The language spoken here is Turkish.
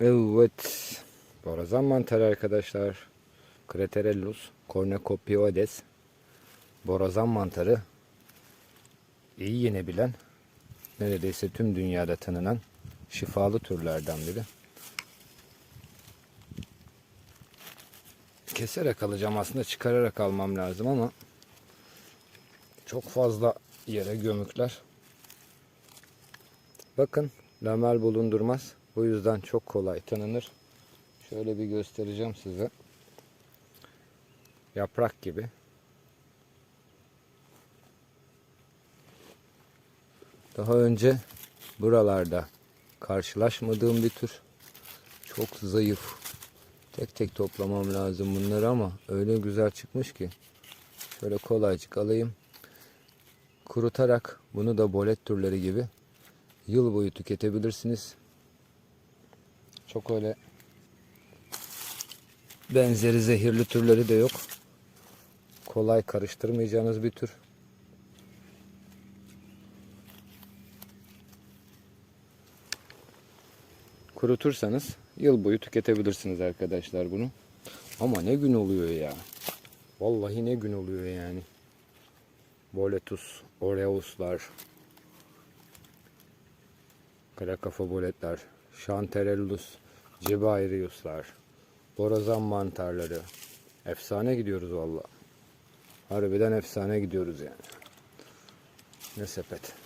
Evet. Borazan mantarı arkadaşlar. Craterellus cornucopioides. Borazan mantarı. iyi yenebilen, neredeyse tüm dünyada tanınan şifalı türlerden biri. Keserek alacağım aslında çıkararak almam lazım ama çok fazla yere gömükler. Bakın lamel bulundurmaz. Bu yüzden çok kolay tanınır. Şöyle bir göstereceğim size. Yaprak gibi. Daha önce buralarda karşılaşmadığım bir tür. Çok zayıf. Tek tek toplamam lazım bunları ama öyle güzel çıkmış ki. Şöyle kolaycık alayım. Kurutarak bunu da bolet türleri gibi yıl boyu tüketebilirsiniz. Çok öyle benzeri zehirli türleri de yok. Kolay karıştırmayacağınız bir tür. Kurutursanız yıl boyu tüketebilirsiniz arkadaşlar bunu. Ama ne gün oluyor ya. Vallahi ne gün oluyor yani. Boletus, Oreus'lar, kara kafa boletler, Chanterellus, Cibairius'lar, borazan mantarları. Efsane gidiyoruz valla. Harbiden efsane gidiyoruz yani. Ne sepet.